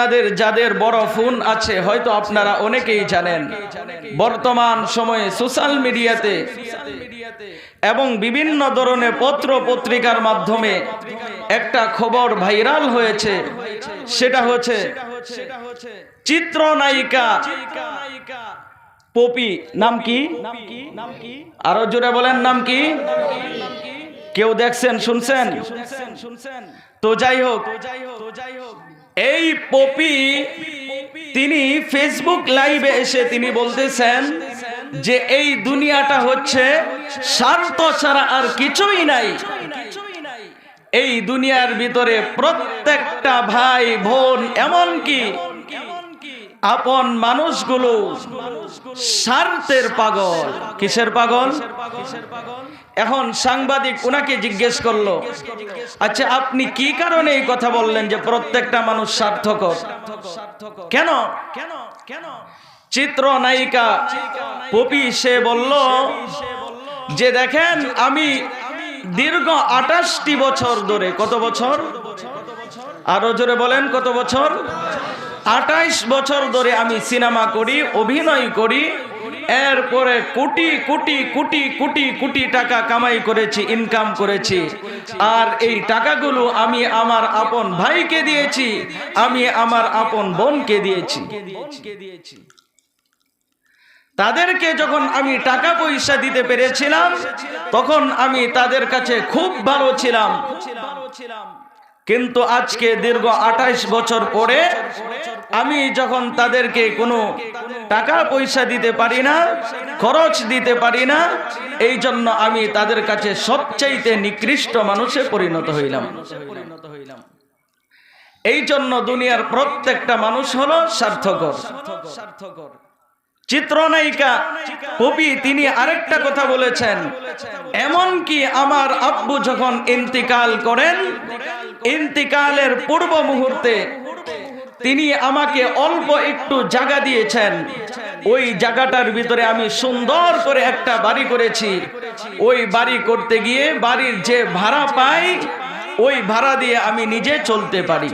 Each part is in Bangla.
আপনাদের যাদের বড় ফোন আছে, হয়তো আপনারা অনেকেই জানেন। বর্তমান সময়ে সোশ্যাল মিডিয়াতে এবং বিভিন্ন ধরনের পত্র পত্রিকার মাধ্যমে একটা খবর ভাইরাল হয়েছে। সেটা হচ্ছে চিত্রনায়িকা পপি। নাম কি? আরও জোরে বলেন, নাম কি? কেউ দেখছেন, শুনছেন? তো যাই হোক এই পপি, তিনি ফেসবুক লাইভে এসে তিনি বলতেছেন যে এই দুনিয়াটা হচ্ছে স্বার্থ ছাড়া আর কিছুই নাই। এই দুনিয়ার ভিতরে প্রত্যেকটা ভাই বোন এমন কি আপন মানুষগুলো স্বার্থের পাগল। কিসের পাগল? এখন সাংবাদিক ওনাকে জিজ্ঞেস করল আচ্ছা আপনি কি কারণে এই কথা বললেন যে প্রত্যেকটা মানুষ স্বার্থকর কেন? কেন কেন চিত্র নায়িকা পপি সে বলল, যে দেখেন, আমি দীর্ঘ আটাশটি বছর ধরে, কত বছর? আরও জোরে বলেন, কত বছর? আঠাইশ বছর ধরে আমি সিনেমা করি, অভিনয় করি। এরপরে কোটি কোটি কোটি কোটি কোটি টাকা কামাই করেছি ইনকাম করেছি। আর এই টাকাগুলো আমি আমার আপন ভাইকে দিয়েছি, আমি আমার আপন বোনকে দিয়েছি। তাদেরকে যখন আমি টাকা পয়সা দিতে পেরেছিলাম, তখন আমি তাদের কাছে খুব ভালো ছিলাম। কিন্তু আজকে দীর্ঘ আঠাইশ বছর পরে আমি যখন তাদেরকে কোনো টাকা পয়সা দিতে পারি না, খরচ দিতে পারি না, এই জন্য আমি তাদের কাছে সবচাইতে নিকৃষ্ট মানুষে পরিণত হইলাম। এই জন্য দুনিয়ার প্রত্যেকটা মানুষ হলো স্বার্থকর চিত্রনায়িকা কবি, তিনি আরেকটা কথা বলেছেন এমন কি আমার আব্বু যখন ইন্তিকাল করেন ইন্তিকালের পূর্ব মুহূর্তে তিনি আমাকে অল্প একটু জায়গা দিয়েছেন। ওই জায়গাটার ভিতরে আমি সুন্দর করে একটা বাড়ি করেছি। ওই বাড়ি করতে গিয়ে বাড়ির যে ভাড়া পাই, ওই ভাড়া দিয়ে আমি নিজে চলতে পারি।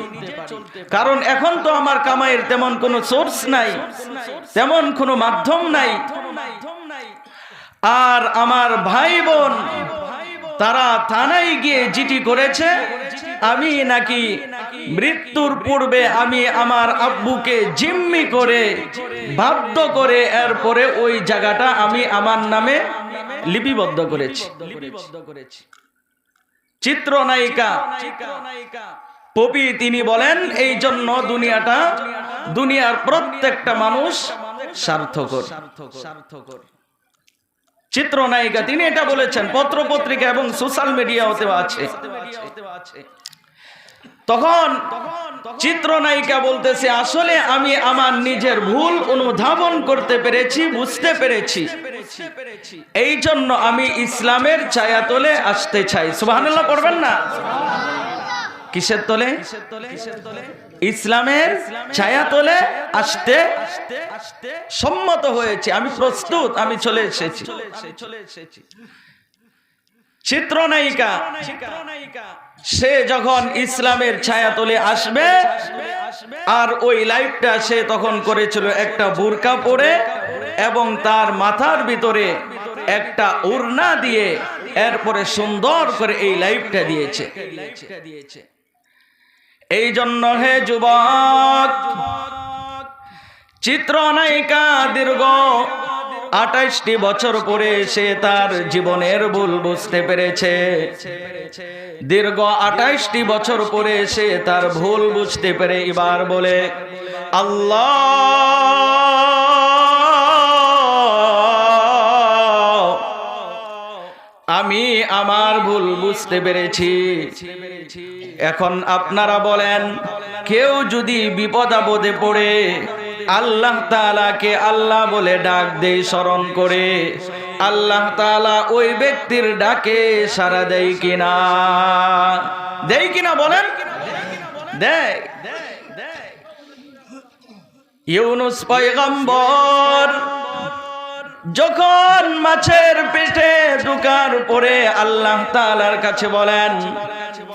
কারণ এখন তো আমার কামাইয়ের তেমন কোনো সোর্স নাই, তেমন কোনো মাধ্যম নাই। আর আমার ভাই বোন তারা থানায় গিয়ে জিটি করেছে, আমি নাকি মৃত্যুর পূর্বে আমি আমার আব্বুকে জিম্মি করে বাধ্য করে এরপরে ওই জায়গাটা আমি আমার নামে লিপিবদ্ধ করেছি। চিত্রনায়িকা পপি তিনি বলেন, এই জন্য দুনিয়াটা, দুনিয়ার প্রত্যেকটা মানুষ স্বার্থকর স্বার্থকর চিত্রনায়িকা, তিনি এটা বলেছেন পত্র পত্রিকা এবং সোশ্যাল মিডিয়াতেও আছে। তখন চিত্রনায়িকা বলতেছে, আসলে আমি আমার নিজের ভুল অনুধাবন করতে পেরেছি, বুঝতে পেরেছি। এই জন্য আমি ইসলামের ছায়াতলে আসতে চাই। সুবহানাল্লাহ, পড়বেন না? কিসের তলে? ইসলামের ছায়া তলে আসতে সম্মত হয়েছে। আমি প্রস্তুত, আমি চলে এসেছি। চিত্রনায়িকা, সে যখন ইসলামের ছায়া তলে আসবে, আর ওই লাইফটা সে তখন করেছিল একটা বুরকা পরে এবং তার মাথার ভিতরে একটা উড়না দিয়ে এরপরে সুন্দর করে এই লাইফটা দিয়েছে দিয়েছে। এই জন্য হে যুবক চিত্রনায়িকা দীর্ঘ আঠাইশটি বছর পরে সে তার জীবনের ভুল বুঝতে পেরেছে। দীর্ঘ আঠাইশটি বছর পরে সে তার ভুল বুঝতে পেরে এবার বলে, আল্লাহ, আমি আমার ভুল বুঝতে পেরেছি। এখন আপনারা বলেন, কেউ যদি বিপদ আপদে পড়ে, আল্লাহ তালাকে আল্লাহ বলে ডাক দেয় স্মরণ করে, আল্লাহ তালা ওই ব্যক্তির ডাকে সারা দেয় কিনা? দেয় কিনা বলেন? দেয় ইউনুস পয়গম্বর যখন মাছের পেটে ঢুকার পরে আল্লাহ তালার কাছে বলেন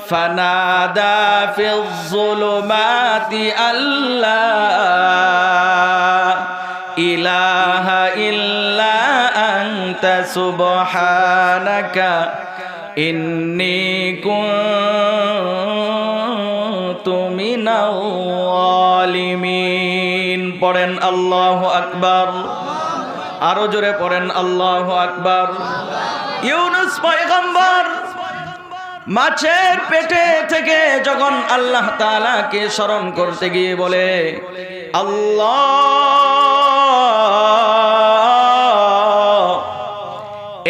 فنادى في الظلمات أن لا إله إلا أنت سبحانك إني كنت من الظالمين পড়েন আল্লাহু আকবার আরো জোরে পড়েন আল্লাহু আকবার ইউনুস পয়গম্বর মাছের পেটে থেকে যখন আল্লাহ তালাকে স্মরণ করতে গিয়ে বলে, আল্লাহ,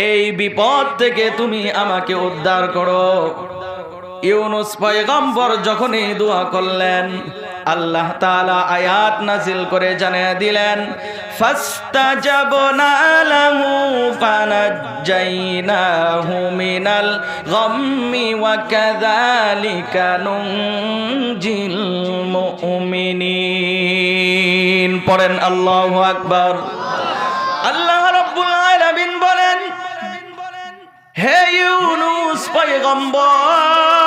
এই বিপদ থেকে তুমি আমাকে উদ্ধার করো। ইউনুস পয়গম্বর যখনই দোয়া করলেন আল্লাহ তাআলা আয়াত নাজিল করে জানিয়ে দিলেন, ফাস্তাজাবনা লাহু ফানাজ্জাইনাহু মিনাল গাম্মি ওয়া কাযালিকা নুনজিল মুমিনিন। পড়েন আল্লাহু আকবার। আল্লাহ রাব্বুল আলামিন বলেন, হে ইউনুস, পয়গম্বর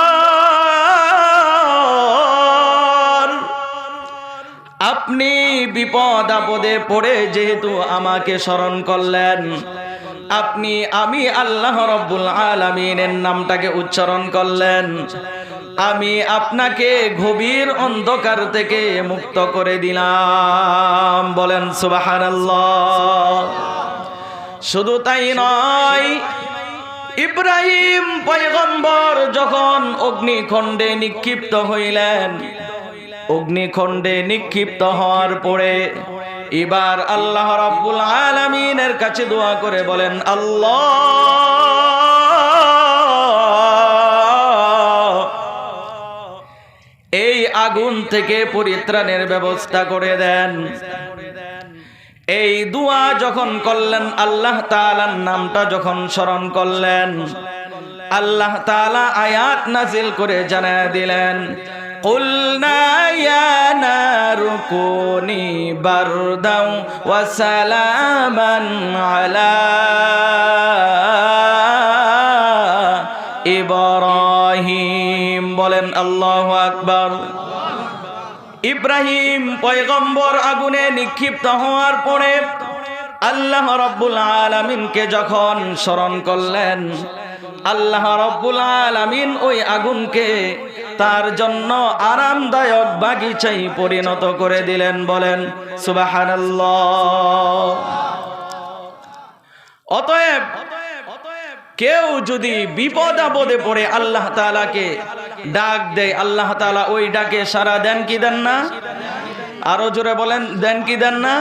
আপনি বিপদ আপদে পড়ে যেহেতু আমাকে স্মরণ করলেন। আপনি, আমি আল্লাহ রব্বুল আলমিনের নামটাকে উচ্চারণ করলেন। আমি আপনাকে গভীর অন্ধকার থেকে মুক্ত করে দিলাম। বলেন, সুবাহানাল্লাহ। শুধু তাই নয়, ইব্রাহিম পয়গম্বর যখন অগ্নিখণ্ডে নিক্ষিপ্ত হইলেন অগ্নিখণ্ডে নিক্ষিপ্ত হওয়ার পরে এবার আল্লাহ রাব্বুল আলামিনের কাছে দোয়া করে বলেন, আল্লাহ, এই আগুন থেকে পরিত্রাণের ব্যবস্থা করে দেন। এই দুয়া যখন করলেন, আল্লাহ তাআলার নামটা যখন স্মরণ করলেন, আল্লাহ তাআলা আয়াত নাজিল করে জানায় দিলেন قلنا يا نار كوني بردا وسلاما على ইব্রাহিম বলেন আল্লাহু আকবার ইব্রাহিম পয়গম্বর আগুনে নিক্ষিপ্ত হওয়ার পরে আল্লাহ রব্বুল আলামিনকে যখন স্মরণ করলেন আল্লাহ রব্বুল আলামিন ওই আগুনকে তার জন্য আরামদায়ক বাগিচাই পরিণত করে দিলেন, বলেন অতএব কেউ যদি বিপদ আপদে পড়ে আল্লাহ তাআলাকে ডাক দেয়, আল্লাহ তাআলা ওই ডাকে সারা দেন কি দেন না? আরও জোরে বলেন, দেন কি দেন না?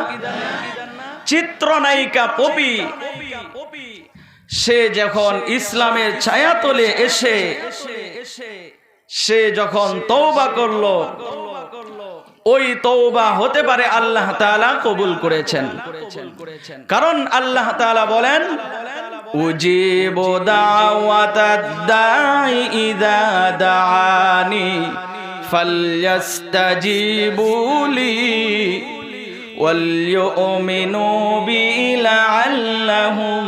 চিত্রনায়িকা পপি সে যখন ইসলামের ছায়াতলে এসে, সে যখন তৌবা করল, ওই তৌবা হতে পারে আল্লাহ তাআলা কবুল করেছেন। কারণ আল্লাহ তাআলা বলেন, উজিব দাওয়াতাদ দাই ইদা দাআনি ওয়ালইউমিনু বি লাআল্লাহুম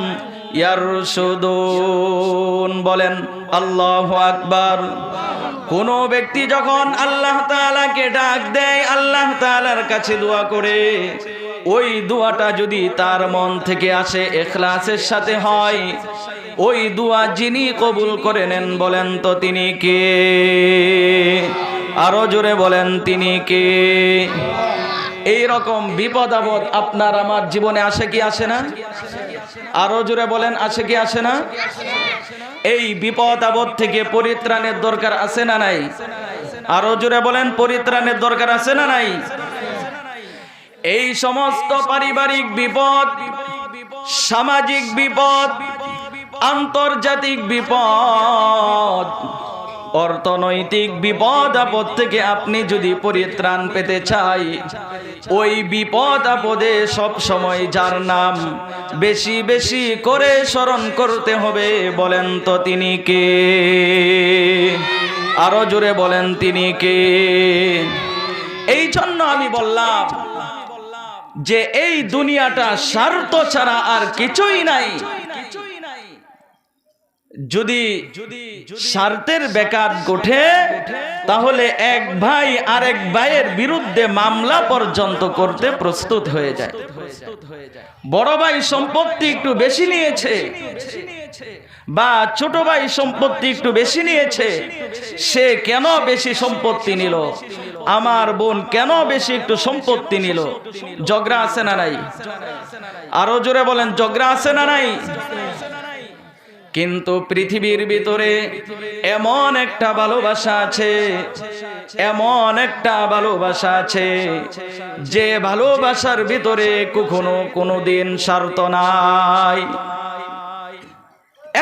ইয়ারশুদুন, বলেন, আল্লাহ আকবার। কোন ব্যক্তি যখন আল্লাহ তাআলাকে ডাক দেয়, আল্লাহ তাআলার কাছে দোয়া করে, ওই দোয়াটা যদি তার মন থেকে আসে, এখলাসের সাথে হয়, ওই দোয়া যিনি কবুল করে নেন, বলেন তো তিনি কে? আরও জোরে বলেন, তিনি কে? এই রকম বিপদ আপদ আপনার আমার জীবনে আসে কি আসে না? আরও জোরে বলেন, আসে কি আসে না? এই বিপদ আপদ থেকে পরিত্রাণের দরকার আছে না নাই? আরও জোরে বলেন, পরিত্রাণের দরকার আছে না নাই? এই সমস্ত পারিবারিক বিপদ, সামাজিক বিপদ, আন্তর্জাতিক বিপদ, অর্থনৈতিক বিপদ আপদ থেকে আপনি যদি পরিত্রাণ পেতে চাই ওই বিপদ আপদে সব সময় যার নাম বেশি বেশি করে স্মরণ করতে হবে, বলেন তো তিনি কে? আরও জোরে বলেন তিনি কে? এই জন্য আমি বললাম যে এই দুনিয়াটা স্বার্থ ছাড়া আর কিছুই নাই। যদি স্বার্থের বেকার গোঠে তাহলে এক ভাই আরেক ভাইয়ের বিরুদ্ধে মামলা পর্যন্ত করতে প্রস্তুত হয়ে যায়। বড় ভাই সম্পত্তি একটু বেশি নিয়েছে। বা ছোট ভাই সম্পত্তি একটু বেশি নিয়েছে সে কেন বেশি সম্পত্তি নিল? আমার বোন কেন বেশি একটু সম্পত্তি নিল? ঝগড়া আছে না নাই? আরও জোরে বলেন ঝগড়া আছে না নাই? কিন্তু পৃথিবীর ভিতরে এমন একটা ভালোবাসা আছে, এমন একটা ভালোবাসা আছে যে ভালোবাসার ভিতরে কখনো কোনো দিন স্বার্থ নাই।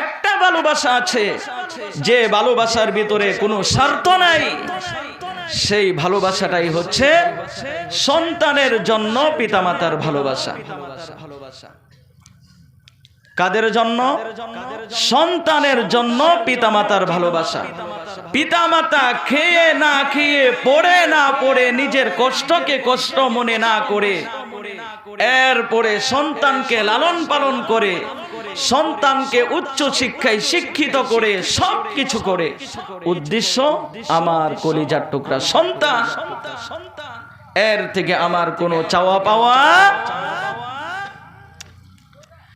একটা ভালোবাসা আছে যে ভালোবাসার ভিতরে কোনো স্বার্থ নাই, সেই ভালোবাসাটাই হচ্ছে সন্তানের জন্য পিতামাতার ভালোবাসা। কাদের জন্য? সন্তানের জন্য পিতামাতার ভালোবাসা। পিতামাতা খেয়ে না খেয়ে, পড়ে না পড়ে, নিজের কষ্টকে কষ্ট মনে না করে, এরপরে সন্তানকে লালন পালন করে, সন্তানকে উচ্চ শিক্ষায় শিক্ষিত করে সব কিছু করে। উদ্দেশ্য, আমার কলিজার টুকরা। সন্তান, এর থেকে আমার কোনো চাওয়া পাওয়া